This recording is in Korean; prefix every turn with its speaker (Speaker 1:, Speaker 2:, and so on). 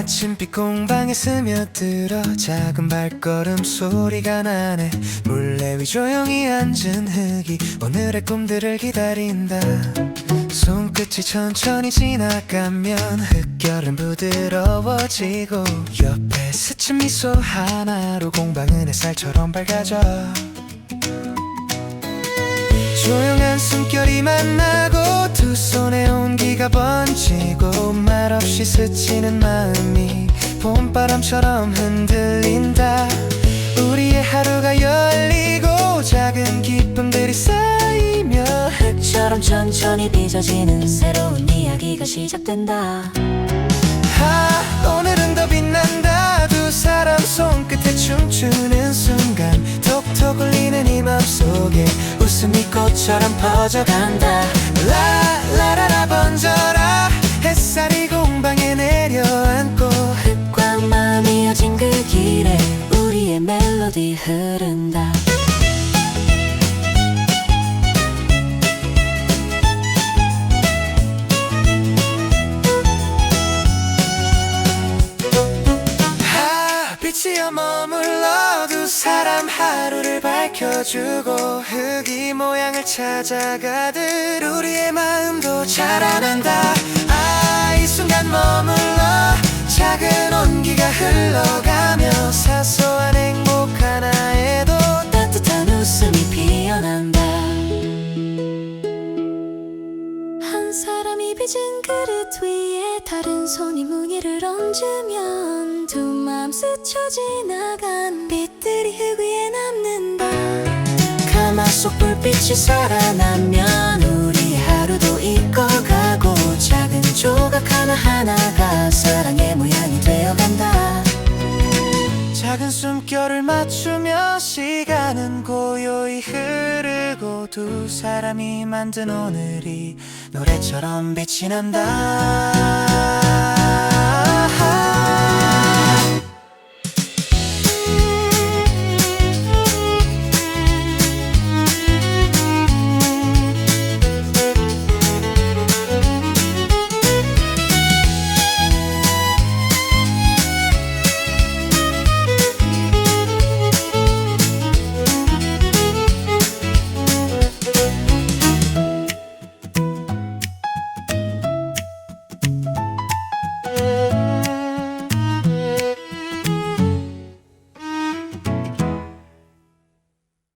Speaker 1: 아침빛 공방에 스며들어 작은 발걸음 소리가 나네. 몰래 위 조용히 앉은 흙이 오늘의 꿈들을 기다린다. 손끝이 천천히 지나가면 흙결은 부드러워지고 옆에 스친 미소 하나로 공방은 햇살처럼 밝아져. 조용한 숨결이 만나고 두 손에 온기가 번지고 말없이 스치는 마음이 봄바람처럼 흔들린다. 우리의 하루가 열리고 작은 기쁨들이 쌓이며
Speaker 2: 흙처럼 천천히 빚어지는 새로운 이야기가 시작된다.
Speaker 1: 하 오늘은 더 빛난다. 두 사람 손끝에 춤추는 순간 톡톡 울리는 이 맘속에 웃음이 꽃처럼 퍼져간다 라라라라 번져라. 햇살이 공방에 내려앉고.
Speaker 2: 마음이 이어진 그 길에 우리의 멜로디 흐른다.
Speaker 1: 하 빛이여 머물러 두 사람 하루를 밝혀주고 흙이 모양을 찾아가듯 우리의 마음도 자라난다. 아 이 순간 머물러 작은 온기가 흘러가며 사소한 행복 하나에도
Speaker 2: 따뜻한 웃음이 피어난다. 한 사람이 빚은 그릇 위에 다른 손이 무늬를 얹으면 두 마음 스쳐 지나간 속 불빛이 살아나면 우리 하루도 익어가고 작은 조각 하나하나가 사랑의 모양이 되어간다.
Speaker 1: 작은 숨결을 맞추며 시간은 고요히 흐르고 두 사람이 만든 오늘이 노래처럼 빛이 난다